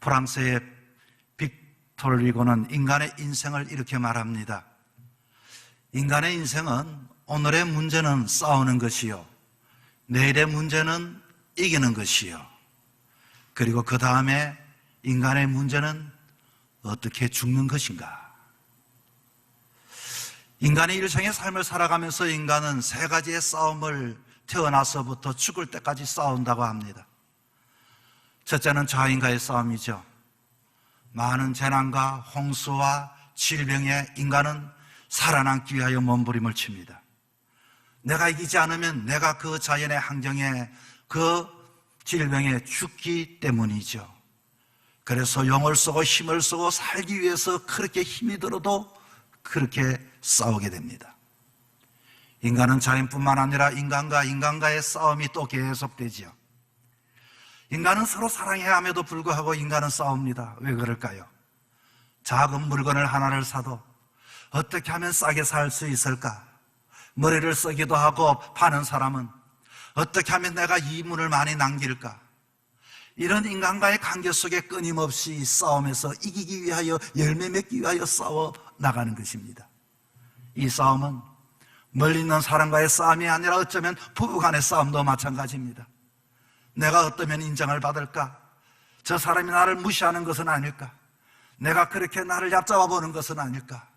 프랑스의 빅토르 리고는 인간의 인생을 이렇게 말합니다. 인간의 인생은 오늘의 문제는 싸우는 것이요. 내일의 문제는 이기는 것이요. 그리고 그 다음에 인간의 문제는 어떻게 죽는 것인가. 인간의 일생의 삶을 살아가면서 인간은 세 가지의 싸움을 태어나서부터 죽을 때까지 싸운다고 합니다. 첫째는 자인과의 싸움이죠. 많은 재난과 홍수와 질병에 인간은 살아남기 위하여 몸부림을 칩니다. 내가 이기지 않으면 내가 그 자연의 환경에 그 질병에 죽기 때문이죠. 그래서 용을 쓰고 힘을 쓰고 살기 위해서 그렇게 힘이 들어도 그렇게 싸우게 됩니다. 인간은 자연뿐만 아니라 인간과 인간과의 싸움이 또 계속되지요. 인간은 서로 사랑해야 함에도 불구하고 인간은 싸웁니다. 왜 그럴까요? 작은 물건을 하나를 사도 어떻게 하면 싸게 살 수 있을까? 머리를 쓰기도 하고 파는 사람은 어떻게 하면 내가 이문을 많이 남길까? 이런 인간과의 관계 속에 끊임없이 싸움에서 이기기 위하여 열매 맺기 위하여 싸워 나가는 것입니다. 이 싸움은 멀리 있는 사람과의 싸움이 아니라 어쩌면 부부 간의 싸움도 마찬가지입니다. 내가 어떠면 인정을 받을까? 저 사람이 나를 무시하는 것은 아닐까? 내가 그렇게 나를 얕잡아 보는 것은 아닐까?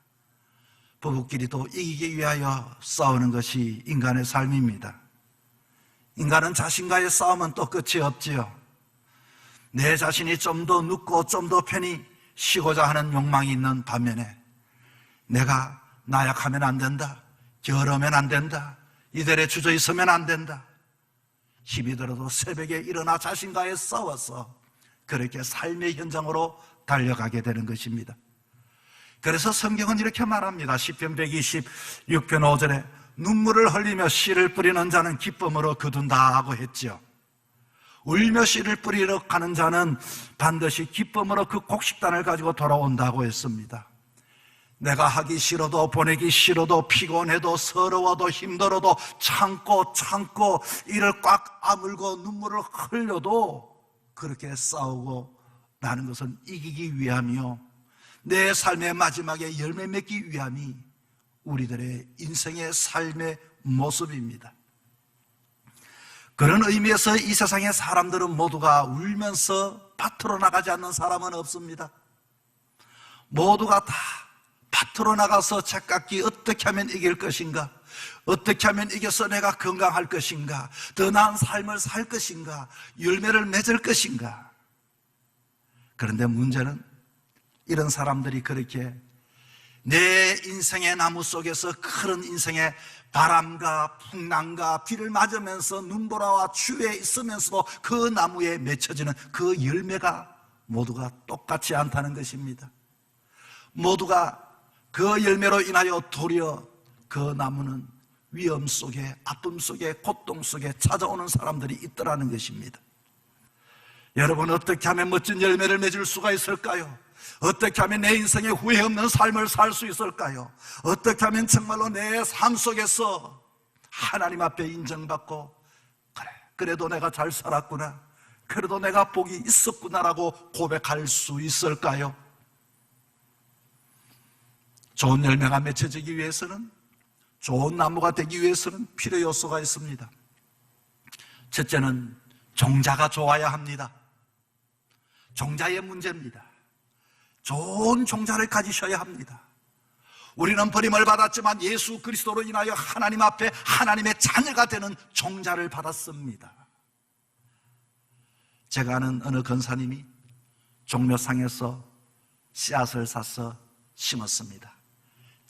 부부끼리도 이기기 위하여 싸우는 것이 인간의 삶입니다. 인간은 자신과의 싸움은 또 끝이 없지요. 내 자신이 좀 더 눕고 좀 더 편히 쉬고자 하는 욕망이 있는 반면에 내가 나약하면 안 된다. 결하면 안 된다. 이들에 주저 있으면 안 된다. 힘이 들어도 새벽에 일어나 자신과의 싸워서 그렇게 삶의 현장으로 달려가게 되는 것입니다. 그래서 성경은 이렇게 말합니다. 10편 126편 5절에 눈물을 흘리며 씨를 뿌리는 자는 기쁨으로 거둔다 하고 했죠. 울며 씨를 뿌리러 가는 자는 반드시 기쁨으로 그 곡식단을 가지고 돌아온다고 했습니다. 내가 하기 싫어도 보내기 싫어도 피곤해도 서러워도 힘들어도 참고 참고 이를 꽉 아물고 눈물을 흘려도 그렇게 싸우고 나는 것은 이기기 위함이요. 내 삶의 마지막에 열매 맺기 위함이 우리들의 인생의 삶의 모습입니다. 그런 의미에서 이 세상의 사람들은 모두가 울면서 밭으로 나가지 않는 사람은 없습니다. 모두가 다 밭으로 나가서 책깎기 어떻게 하면 이길 것인가? 어떻게 하면 이겨서 내가 건강할 것인가? 더 나은 삶을 살 것인가? 열매를 맺을 것인가? 그런데 문제는 이런 사람들이 그렇게 내 인생의 나무 속에서 그런 인생의 바람과 풍랑과 비를 맞으면서 눈보라와 추위에 있으면서도 그 나무에 맺혀지는 그 열매가 모두가 똑같지 않다는 것입니다. 모두가 그 열매로 인하여 도리어 그 나무는 위험 속에 아픔 속에 고통 속에 찾아오는 사람들이 있더라는 것입니다. 여러분 어떻게 하면 멋진 열매를 맺을 수가 있을까요? 어떻게 하면 내 인생에 후회 없는 삶을 살 수 있을까요? 어떻게 하면 정말로 내 삶 속에서 하나님 앞에 인정받고 그래 그래도 내가 잘 살았구나 그래도 내가 복이 있었구나라고 고백할 수 있을까요? 좋은 열매가 맺혀지기 위해서는 좋은 나무가 되기 위해서는 필요 요소가 있습니다. 첫째는 종자가 좋아야 합니다. 종자의 문제입니다. 좋은 종자를 가지셔야 합니다. 우리는 버림을 받았지만 예수 그리스도로 인하여 하나님 앞에 하나님의 자녀가 되는 종자를 받았습니다. 제가 아는 어느 건사님이 종묘상에서 씨앗을 사서 심었습니다.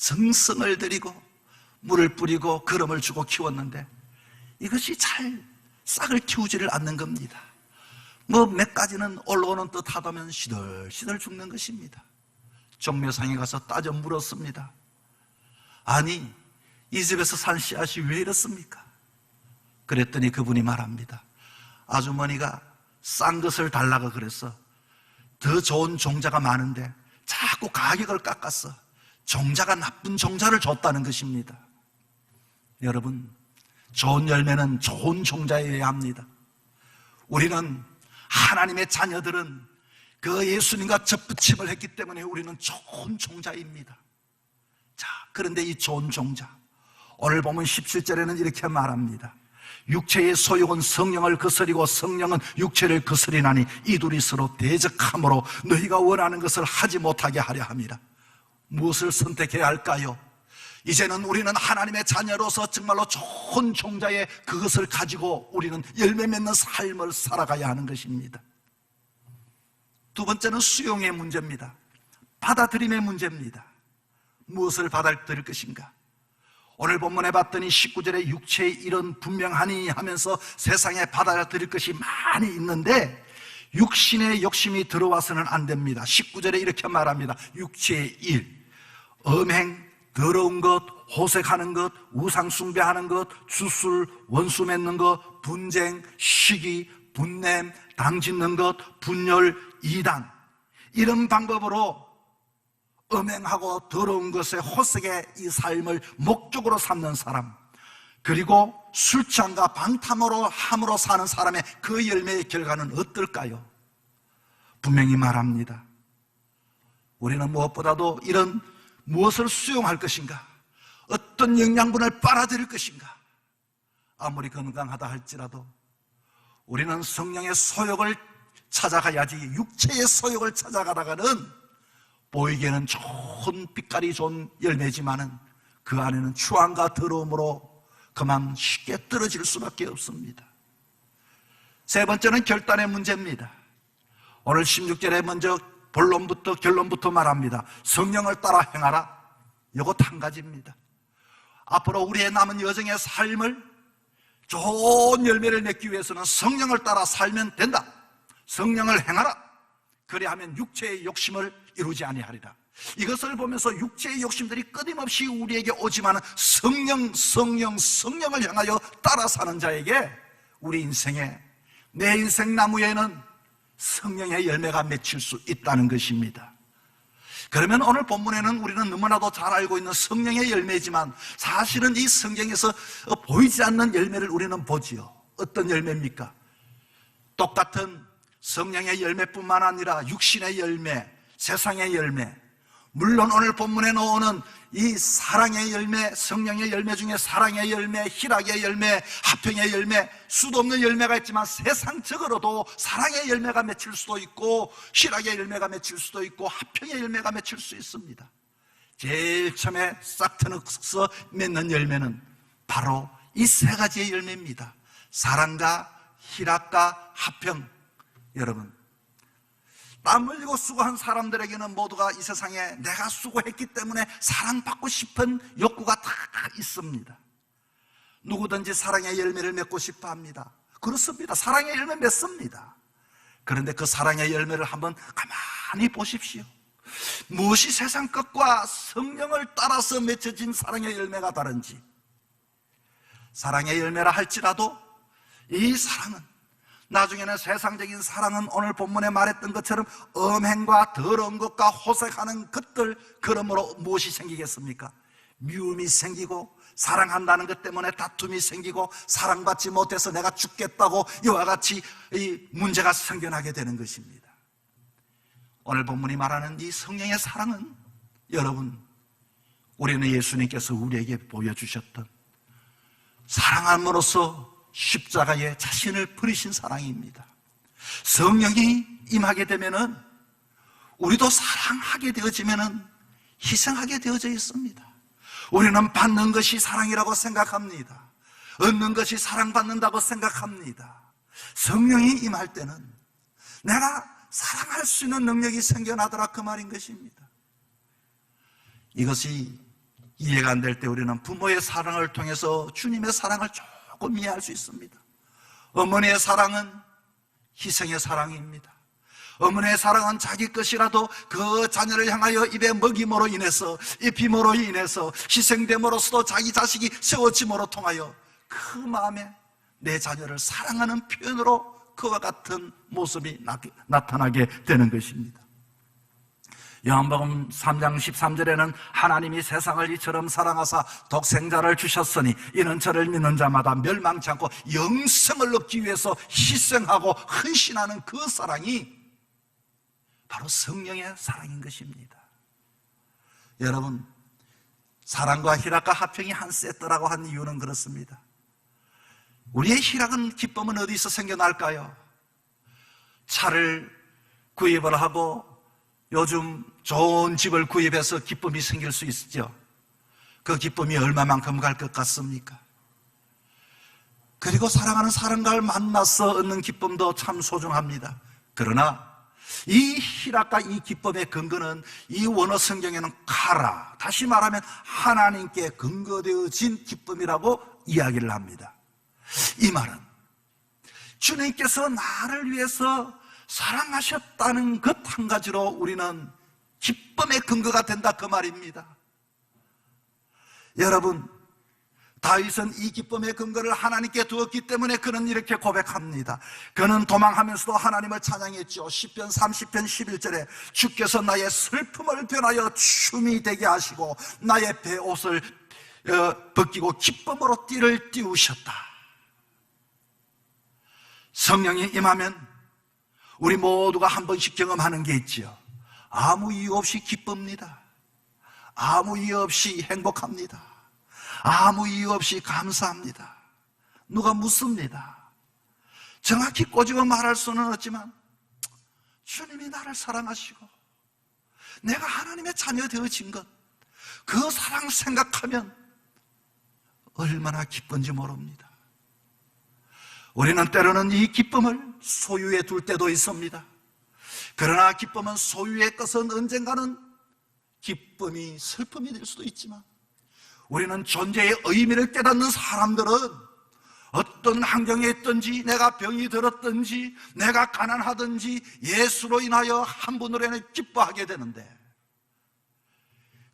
정성을 들이고 물을 뿌리고 거름을 주고 키웠는데 이것이 잘 싹을 키우지를 않는 겁니다. 뭐 몇 가지는 올라오는 듯 하다면 시들시들 죽는 것입니다. 종묘상에 가서 따져 물었습니다. 아니, 이 집에서 산 씨앗이 왜 이렇습니까? 그랬더니 그분이 말합니다. 아주머니가 싼 것을 달라고 그래서 더 좋은 종자가 많은데 자꾸 가격을 깎았어. 종자가 나쁜 종자를 줬다는 것입니다. 여러분, 좋은 열매는 좋은 종자여야 합니다. 우리는 하나님의 자녀들은 그 예수님과 접붙임을 했기 때문에 우리는 좋은 종자입니다. 자, 그런데 이 좋은 종자. 오늘 보면 17절에는 이렇게 말합니다. 육체의 소욕은 성령을 거스리고 성령은 육체를 거스리나니 이 둘이 서로 대적함으로 너희가 원하는 것을 하지 못하게 하려 함이라. 무엇을 선택해야 할까요? 이제는 우리는 하나님의 자녀로서 정말로 좋은 종자의 그것을 가지고 우리는 열매 맺는 삶을 살아가야 하는 것입니다. 두 번째는 수용의 문제입니다. 받아들임의 문제입니다. 무엇을 받아들일 것인가? 오늘 본문에 봤더니 19절에 육체의 일은 분명하니 하면서 세상에 받아들일 것이 많이 있는데 육신의 욕심이 들어와서는 안 됩니다. 19절에 이렇게 말합니다. 육체의 일, 음행, 더러운 것, 호색하는 것, 우상숭배하는 것, 주술, 원수 맺는 것, 분쟁, 시기, 분냄, 당 짓는 것, 분열, 이단 이런 방법으로 음행하고 더러운 것에 호색의 이 삶을 목적으로 삼는 사람 그리고 술 취함과 방탕으로 함으로 사는 사람의 그 열매의 결과는 어떨까요? 분명히 말합니다. 우리는 무엇보다도 이런 무엇을 수용할 것인가? 어떤 영양분을 빨아들일 것인가? 아무리 건강하다 할지라도 우리는 성령의 소욕을 찾아가야지 육체의 소욕을 찾아가다가는 보이기에는 좋은 빛깔이 좋은 열매지만은 그 안에는 추함과 더러움으로 그만 쉽게 떨어질 수밖에 없습니다. 세 번째는 결단의 문제입니다. 오늘 16절에 먼저 본론부터 결론부터 말합니다. 성령을 따라 행하라. 이것 한 가지입니다. 앞으로 우리의 남은 여정의 삶을 좋은 열매를 맺기 위해서는 성령을 따라 살면 된다. 성령을 행하라. 그리하면 육체의 욕심을 이루지 아니하리라. 이것을 보면서 육체의 욕심들이 끊임없이 우리에게 오지만 성령, 성령, 성령을 향하여 따라 사는 자에게 우리 인생에 내 인생 나무에는 성령의 열매가 맺힐 수 있다는 것입니다. 그러면 오늘 본문에는 우리는 너무나도 잘 알고 있는 성령의 열매지만 사실은 이 성경에서 보이지 않는 열매를 우리는 보지요. 어떤 열매입니까? 똑같은 성령의 열매뿐만 아니라 육신의 열매, 세상의 열매, 물론 오늘 본문에 나오는 이 사랑의 열매, 성령의 열매 중에 사랑의 열매, 희락의 열매, 화평의 열매, 수도 없는 열매가 있지만 세상적으로도 사랑의 열매가 맺힐 수도 있고, 희락의 열매가 맺힐 수도 있고, 화평의 열매가 맺힐 수 있습니다. 제일 처음에 싹 트너서 맺는 열매는 바로 이 세 가지의 열매입니다. 사랑과 희락과 화평. 여러분, 땀 흘리고 수고한 사람들에게는 모두가 이 세상에 내가 수고했기 때문에 사랑받고 싶은 욕구가 다 있습니다. 누구든지 사랑의 열매를 맺고 싶어 합니다. 그렇습니다. 사랑의 열매 맺습니다. 그런데 그 사랑의 열매를 한번 가만히 보십시오. 무엇이 세상 것과 성령을 따라서 맺혀진 사랑의 열매가 다른지. 사랑의 열매라 할지라도 이 사랑은 나중에는 세상적인 사랑은 오늘 본문에 말했던 것처럼 음행과 더러운 것과 호색하는 것들 그러므로 무엇이 생기겠습니까? 미움이 생기고 사랑한다는 것 때문에 다툼이 생기고 사랑받지 못해서 내가 죽겠다고 이와 같이 이 문제가 생겨나게 되는 것입니다. 오늘 본문이 말하는 이 성령의 사랑은 여러분 우리는 예수님께서 우리에게 보여주셨던 사랑함으로써 십자가에 자신을 버리신 사랑입니다. 성령이 임하게 되면은 우리도 사랑하게 되어지면은 희생하게 되어져 있습니다. 우리는 받는 것이 사랑이라고 생각합니다. 얻는 것이 사랑받는다고 생각합니다. 성령이 임할 때는 내가 사랑할 수 있는 능력이 생겨나더라 그 말인 것입니다. 이것이 이해가 안 될 때 우리는 부모의 사랑을 통해서 주님의 사랑을 조금 이해할 수 있습니다. 어머니의 사랑은 희생의 사랑입니다. 어머니의 사랑은 자기 것이라도 그 자녀를 향하여 입에 먹임으로 인해서 입힘으로 인해서 희생됨으로써도 자기 자식이 세워짐으로 통하여 그 마음에 내 자녀를 사랑하는 표현으로 그와 같은 모습이 나, 타나게 되는 것입니다. 요한복음 3장 13절에는 하나님이 세상을 이처럼 사랑하사 독생자를 주셨으니 이는 저를 믿는 자마다 멸망치 않고 영생을 얻기 위해서 희생하고 헌신하는 그 사랑이 바로 성령의 사랑인 것입니다. 여러분, 사랑과 희락과 합평이 한 세트라고 한 이유는 그렇습니다. 우리의 희락은 기쁨은 어디서 생겨날까요? 차를 구입을 하고 요즘 좋은 집을 구입해서 기쁨이 생길 수 있죠. 그 기쁨이 얼마만큼 갈 것 같습니까? 그리고 사랑하는 사람과를 만나서 얻는 기쁨도 참 소중합니다. 그러나 이 희락과 이 기쁨의 근거는 이 원어 성경에는 카라, 다시 말하면 하나님께 근거되어진 기쁨이라고 이야기를 합니다. 이 말은 주님께서 나를 위해서 사랑하셨다는 것 한 가지로 우리는 기쁨의 근거가 된다 그 말입니다. 여러분, 다윗은 이 기쁨의 근거를 하나님께 두었기 때문에 그는 이렇게 고백합니다. 그는 도망하면서도 하나님을 찬양했죠. 10편 30편 11절에 주께서 나의 슬픔을 변하여 춤이 되게 하시고 나의 배옷을 어, 벗기고 기쁨으로 띠를 띄우셨다. 성령이 임하면 우리 모두가 한 번씩 경험하는 게 있지요. 아무 이유 없이 기쁩니다. 아무 이유 없이 행복합니다. 아무 이유 없이 감사합니다. 누가 묻습니다. 정확히 꼬집어 말할 수는 없지만 주님이 나를 사랑하시고 내가 하나님의 자녀 되어진 것, 그 사랑 생각하면 얼마나 기쁜지 모릅니다. 우리는 때로는 이 기쁨을 소유에 둘 때도 있습니다. 그러나 기쁨은 소유의 것은 언젠가는 기쁨이 슬픔이 될 수도 있지만 우리는 존재의 의미를 깨닫는 사람들은 어떤 환경에 있든지 내가 병이 들었든지 내가 가난하든지 예수로 인하여 한 분으로 인해 기뻐하게 되는데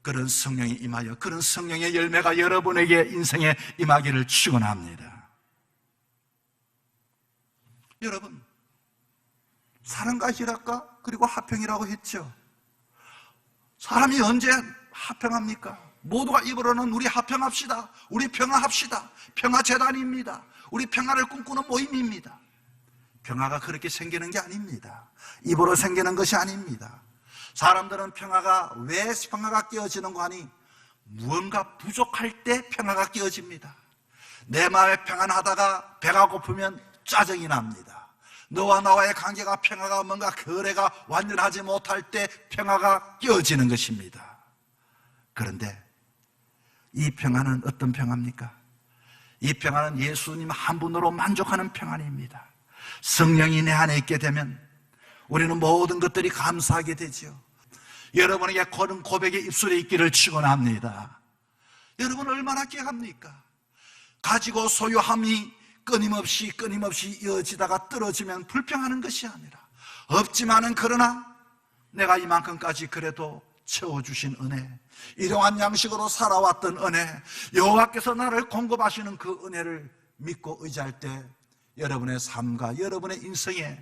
그런 성령이 임하여 그런 성령의 열매가 여러분에게 인생에 임하기를 축원합니다. 여러분 사랑과 희락과 그리고 화평이라고 했죠. 사람이 언제 화평합니까? 모두가 입으로는 우리 화평합시다. 우리 평화합시다. 평화재단입니다. 우리 평화를 꿈꾸는 모임입니다. 평화가 그렇게 생기는 게 아닙니다. 입으로 생기는 것이 아닙니다. 사람들은 평화가 왜 평화가 깨어지는 거 하니 무언가 부족할 때 평화가 깨어집니다. 내 마음에 평안하다가 배가 고프면 짜증이 납니다. 너와 나와의 관계가 평화가 뭔가 거래가 완전하지 못할 때 평화가 깨어지는 것입니다. 그런데 이 평안은 어떤 평화입니까? 이 평안은 예수님 한 분으로 만족하는 평안입니다. 성령이 내 안에 있게 되면 우리는 모든 것들이 감사하게 되죠. 여러분에게 그런 고백의 입술에 있기를 축원합니다. 여러분 얼마나 깨합니까? 가지고 소유함이 끊임없이 끊임없이 이어지다가 떨어지면 불평하는 것이 아니라 없지만은 그러나 내가 이만큼까지 그래도 채워주신 은혜 일용한 양식으로 살아왔던 은혜 여호와께서 나를 공급하시는 그 은혜를 믿고 의지할 때 여러분의 삶과 여러분의 인생에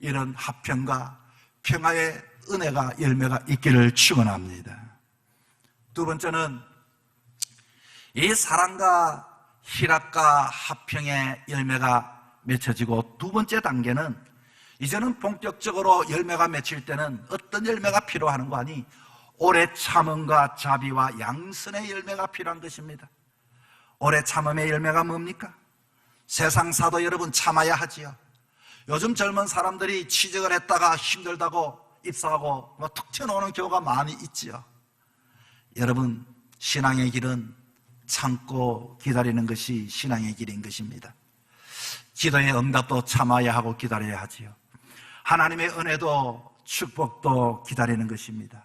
이런 화평과 평화의 은혜가 열매가 있기를 축원합니다. 두 번째는 이 사랑과 희락과 화평의 열매가 맺혀지고 두 번째 단계는 이제는 본격적으로 열매가 맺힐 때는 어떤 열매가 필요하는 거 아니 오래 참음과 자비와 양선의 열매가 필요한 것입니다. 오래 참음의 열매가 뭡니까? 세상 사도 여러분 참아야 하지요. 요즘 젊은 사람들이 취직을 했다가 힘들다고 입사하고 뭐 툭 튀어나오는 경우가 많이 있지요. 여러분 신앙의 길은 참고 기다리는 것이 신앙의 길인 것입니다. 기도의 응답도 참아야 하고 기다려야 하지요. 하나님의 은혜도 축복도 기다리는 것입니다.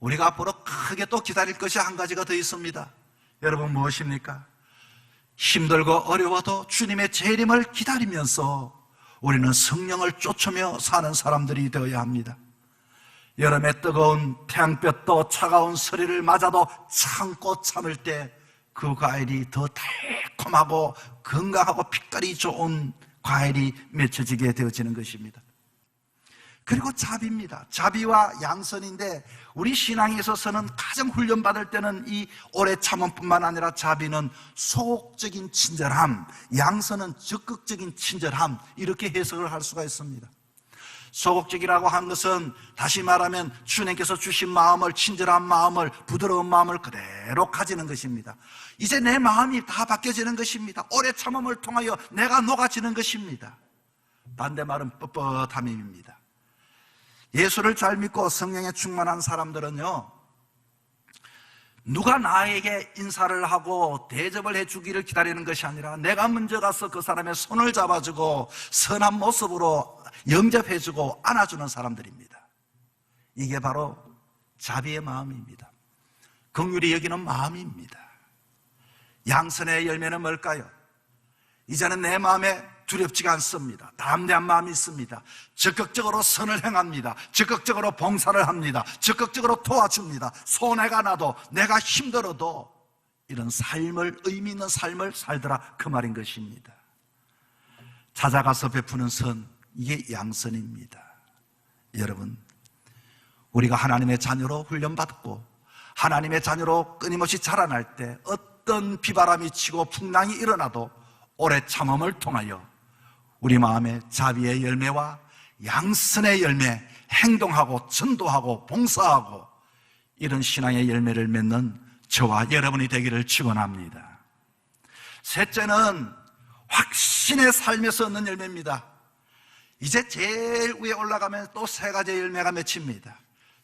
우리가 앞으로 크게 또 기다릴 것이 한 가지가 더 있습니다. 여러분 무엇입니까? 힘들고 어려워도 주님의 재림을 기다리면서 우리는 성령을 쫓으며 사는 사람들이 되어야 합니다. 여름에 뜨거운 태양볕도 차가운 서리를 맞아도 참고 참을 때 그 과일이 더 달콤하고 건강하고 빛깔이 좋은 과일이 맺혀지게 되어지는 것입니다. 그리고 자비입니다. 자비와 양선인데 우리 신앙에 있어서는 가장 훈련받을 때는 이 오래 참음뿐만 아니라 자비는 소극적인 친절함, 양선은 적극적인 친절함 이렇게 해석을 할 수가 있습니다. 소극적이라고 한 것은 다시 말하면 주님께서 주신 마음을 친절한 마음을 부드러운 마음을 그대로 가지는 것입니다. 이제 내 마음이 다 바뀌어지는 것입니다. 오래 참음을 통하여 내가 녹아지는 것입니다. 반대말은 뻣뻣함입니다. 예수를 잘 믿고 성령에 충만한 사람들은요, 누가 나에게 인사를 하고 대접을 해주기를 기다리는 것이 아니라 내가 먼저 가서 그 사람의 손을 잡아주고 선한 모습으로 영접해주고 안아주는 사람들입니다. 이게 바로 자비의 마음입니다. 긍휼히 여기는 마음입니다. 양선의 열매는 뭘까요? 이제는 내 마음에 두렵지가 않습니다. 담대한 마음이 있습니다. 적극적으로 선을 행합니다. 적극적으로 봉사를 합니다. 적극적으로 도와줍니다. 손해가 나도 내가 힘들어도 이런 삶을 의미 있는 삶을 살더라 그 말인 것입니다. 찾아가서 베푸는 선 이게 양선입니다. 여러분 우리가 하나님의 자녀로 훈련받고 하나님의 자녀로 끊임없이 자라날 때 어떤 비바람이 치고 풍랑이 일어나도 오래 참음을 통하여 우리 마음에 자비의 열매와 양선의 열매, 행동하고 전도하고 봉사하고 이런 신앙의 열매를 맺는 저와 여러분이 되기를 축원합니다. 셋째는 확신의 삶에서 얻는 열매입니다. 이제 제일 위에 올라가면 또 세 가지의 열매가 맺힙니다.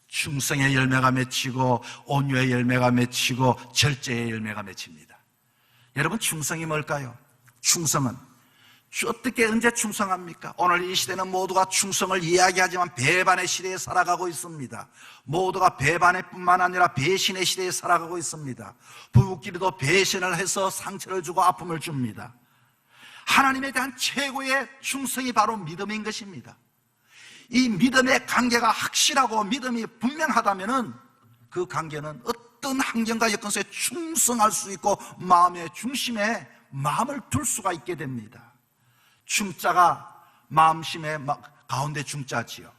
충성의 열매가 맺히고 온유의 열매가 맺히고 절제의 열매가 맺힙니다. 여러분 충성이 뭘까요? 충성은 어떻게 언제 충성합니까? 오늘 이 시대는 모두가 충성을 이야기하지만 배반의 시대에 살아가고 있습니다. 모두가 배반의 뿐만 아니라 배신의 시대에 살아가고 있습니다. 부부끼리도 배신을 해서 상처를 주고 아픔을 줍니다. 하나님에 대한 최고의 충성이 바로 믿음인 것입니다. 이 믿음의 관계가 확실하고 믿음이 분명하다면은 그 관계는 어떤 환경과 여건 속에 충성할 수 있고 마음의 중심에 마음을 둘 수가 있게 됩니다. 충자가 마음심의 가운데 중자지요.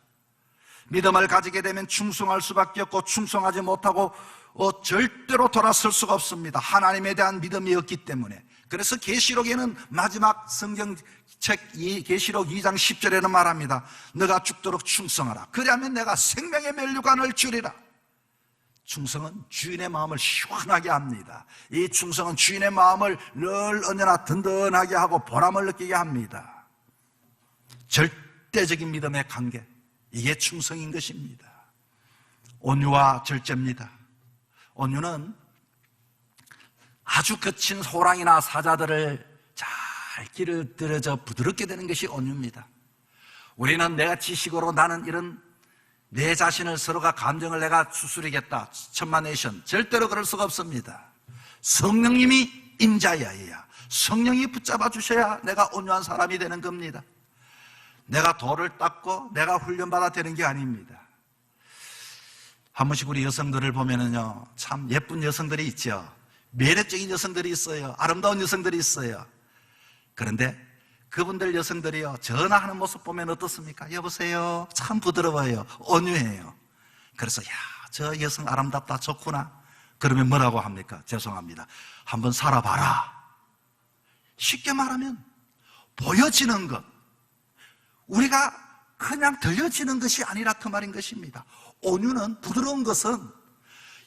믿음을 가지게 되면 충성할 수밖에 없고 충성하지 못하고 어, 절대로 돌아설 수가 없습니다. 하나님에 대한 믿음이 없기 때문에. 그래서 계시록에는 마지막 성경책 계시록 2장 10절에는 말합니다. 너가 죽도록 충성하라. 그리하면 내가 생명의 멸류관을 주리라. 충성은 주인의 마음을 시원하게 합니다. 이 충성은 주인의 마음을 늘 언제나 든든하게 하고 보람을 느끼게 합니다. 절대적인 믿음의 관계. 이게 충성인 것입니다. 온유와 절제입니다. 온유는 아주 거친 호랑이나 사자들을 잘 길을 들여져 부드럽게 되는 것이 온유입니다. 우리는 내가 지식으로 나는 이런 내 자신을 서로가 감정을 내가 추스리겠다. 천만에이션. 절대로 그럴 수가 없습니다. 성령님이 임자여야 성령이 붙잡아 주셔야 내가 온유한 사람이 되는 겁니다. 내가 돌을 닦고 내가 훈련받아 되는 게 아닙니다. 한 번씩 우리 여성들을 보면은요, 참 예쁜 여성들이 있죠. 매력적인 여성들이 있어요. 아름다운 여성들이 있어요. 그런데 그분들 여성들이요, 전화하는 모습 보면 어떻습니까? 여보세요. 참 부드러워요. 온유해요. 그래서, 야, 저 여성 아름답다, 좋구나. 그러면 뭐라고 합니까? 죄송합니다. 한번 살아봐라. 쉽게 말하면, 보여지는 것. 우리가 그냥 들려지는 것이 아니라 그 말인 것입니다. 온유는 부드러운 것은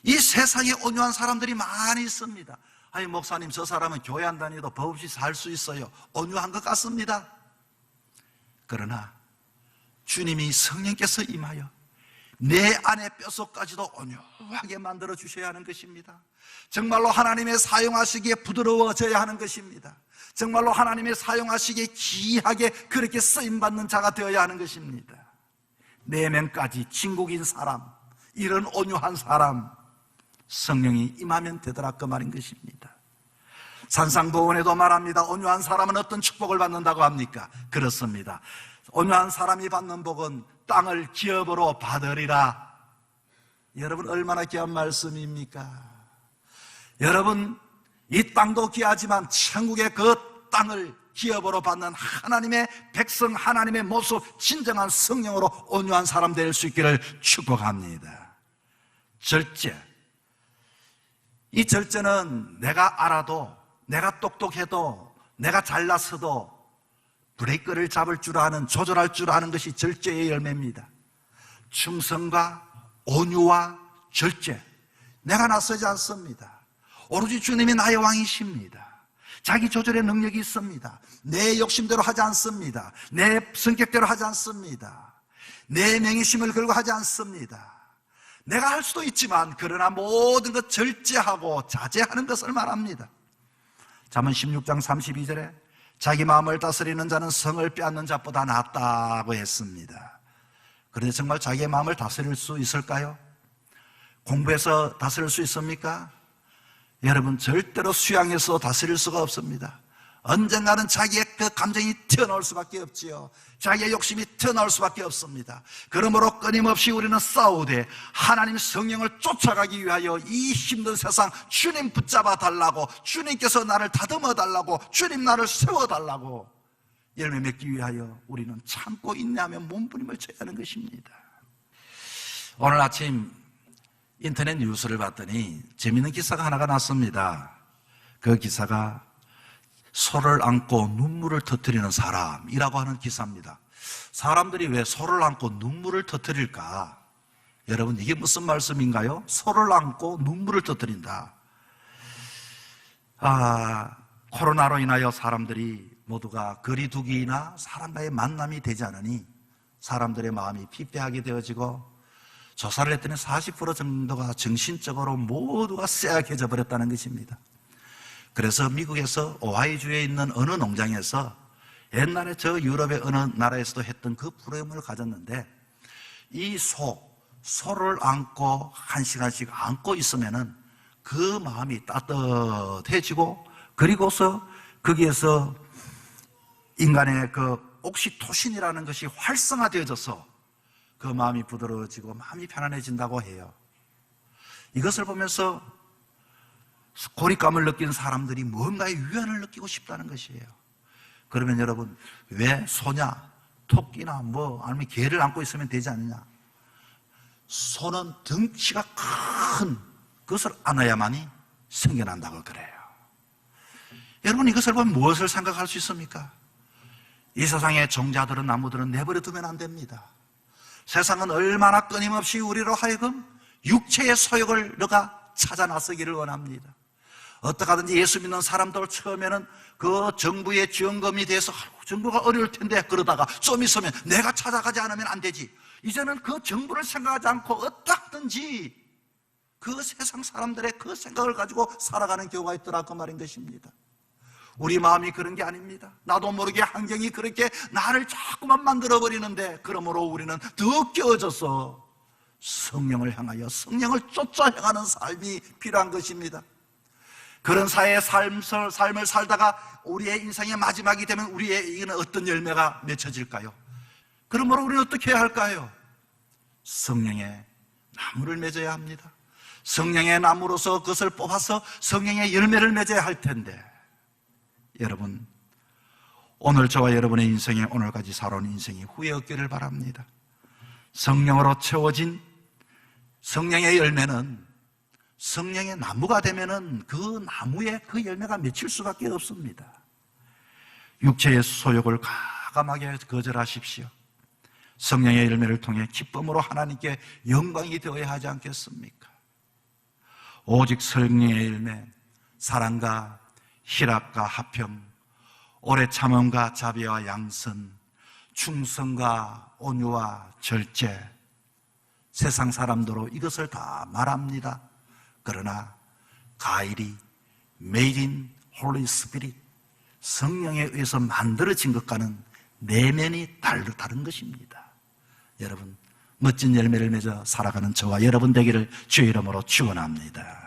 이 세상에 온유한 사람들이 많이 있습니다. 아니, 목사님, 저 사람은 교회 안 다니도 법 없이 살 수 있어요. 온유한 것 같습니다. 그러나 주님이 성령께서 임하여 내 안의 뼛속까지도 온유하게 만들어 주셔야 하는 것입니다. 정말로 하나님의 사용하시기에 부드러워져야 하는 것입니다. 정말로 하나님의 사용하시기에 귀하게 그렇게 쓰임받는 자가 되어야 하는 것입니다. 내면까지 진국인 사람, 이런 온유한 사람, 성령이 임하면 되더라 그 말인 것입니다. 산상보원에도 말합니다. 온유한 사람은 어떤 축복을 받는다고 합니까? 그렇습니다. 온유한 사람이 받는 복은 땅을 기업으로 받으리라. 여러분 얼마나 귀한 말씀입니까? 여러분 이 땅도 귀하지만 천국의 그 땅을 기업으로 받는 하나님의 백성 하나님의 모습 진정한 성령으로 온유한 사람 될 수 있기를 축복합니다. 절제 이 절제는 내가 알아도, 내가 똑똑해도, 내가 잘났어도 브레이크를 잡을 줄 아는, 조절할 줄 아는 것이 절제의 열매입니다. 충성과 온유와 절제. 내가 나서지 않습니다. 오로지 주님이 나의 왕이십니다. 자기 조절의 능력이 있습니다. 내 욕심대로 하지 않습니다. 내 성격대로 하지 않습니다. 내 명예심을 걸고 하지 않습니다. 내가 할 수도 있지만 그러나 모든 것 절제하고 자제하는 것을 말합니다. 잠언 16장 32절에 자기 마음을 다스리는 자는 성을 빼앗는 자보다 낫다고 했습니다. 그런데 정말 자기의 마음을 다스릴 수 있을까요? 공부해서 다스릴 수 있습니까? 여러분 절대로 수양해서 다스릴 수가 없습니다. 언젠가는 자기의 그 감정이 튀어나올 수밖에 없지요. 자기의 욕심이 튀어나올 수밖에 없습니다. 그러므로 끊임없이 우리는 싸우되 하나님 성령을 쫓아가기 위하여 이 힘든 세상 주님 붙잡아 달라고 주님께서 나를 다듬어 달라고 주님 나를 세워 달라고 열매 맺기 위하여 우리는 참고 인내하며 몸부림을 쳐야 하는 것입니다. 오늘 아침 인터넷 뉴스를 봤더니 재밌는 기사가 하나가 났습니다. 그 기사가 소를 안고 눈물을 터뜨리는 사람이라고 하는 기사입니다. 사람들이 왜 소를 안고 눈물을 터뜨릴까? 여러분, 이게 무슨 말씀인가요? 소를 안고 눈물을 터뜨린다. 아, 코로나로 인하여 사람들이 모두가 거리두기나 사람과의 만남이 되지 않으니 사람들의 마음이 피폐하게 되어지고 조사를 했더니 40% 정도가 정신적으로 모두가 쇠약해져 버렸다는 것입니다. 그래서 미국에서 오하이주에 있는 어느 농장에서 옛날에 저 유럽의 어느 나라에서도 했던 그 프로그램을 가졌는데 이 소, 소를 안고 한 시간씩 안고 있으면은 그 마음이 따뜻해지고 그리고서 거기에서 인간의 그 옥시토신이라는 것이 활성화되어져서 그 마음이 부드러워지고 마음이 편안해진다고 해요. 이것을 보면서 고립감을 느낀 사람들이 뭔가의 유연을 느끼고 싶다는 것이에요. 그러면 여러분, 왜 소냐, 토끼나 뭐, 아니면 개를 안고 있으면 되지 않느냐? 소는 덩치가 큰 것을 안아야만이 생겨난다고 그래요. 여러분, 이것을 보면 무엇을 생각할 수 있습니까? 이 세상의 종자들은 나무들은 내버려 두면 안 됩니다. 세상은 얼마나 끊임없이 우리로 하여금 육체의 소욕을 너가 찾아 나서기를 원합니다. 어떻게 하든지 예수 믿는 사람들 처음에는 그 정부의 지원금이 돼서 정부가 어려울 텐데 그러다가 좀 있으면 내가 찾아가지 않으면 안 되지. 이제는 그 정부를 생각하지 않고 어떻든지 그 세상 사람들의 그 생각을 가지고 살아가는 경우가 있더라 그 말인 것입니다. 우리 마음이 그런 게 아닙니다. 나도 모르게 환경이 그렇게 나를 자꾸만 만들어 버리는데 그러므로 우리는 더 깨어져서 성령을 향하여 성령을 쫓아 향하는 삶이 필요한 것입니다. 그런 사회의 삶, 삶을 살다가 우리의 인생의 마지막이 되면 우리에게는 어떤 열매가 맺혀질까요? 그러므로 우리는 어떻게 해야 할까요? 성령의 나무를 맺어야 합니다. 성령의 나무로서 그것을 뽑아서 성령의 열매를 맺어야 할 텐데, 여러분, 오늘 저와 여러분의 인생에 오늘까지 살아온 인생이 후회 없기를 바랍니다. 성령으로 채워진 성령의 열매는 성령의 나무가 되면은 그 나무에 그 열매가 맺힐 수밖에 없습니다. 육체의 소욕을 가감하게 거절하십시오. 성령의 열매를 통해 기쁨으로 하나님께 영광이 되어야 하지 않겠습니까? 오직 성령의 열매, 사랑과 희락과 화평, 오래 참음과 자비와 양선, 충성과 온유와 절제, 세상 사람들로 이것을 다 말합니다. 그러나 가일이 made in Holy Spirit 성령에 의해서 만들어진 것과는 내면이 다르, 다른 것입니다. 여러분 멋진 열매를 맺어 살아가는 저와 여러분 되기를 주의 이름으로 축원합니다.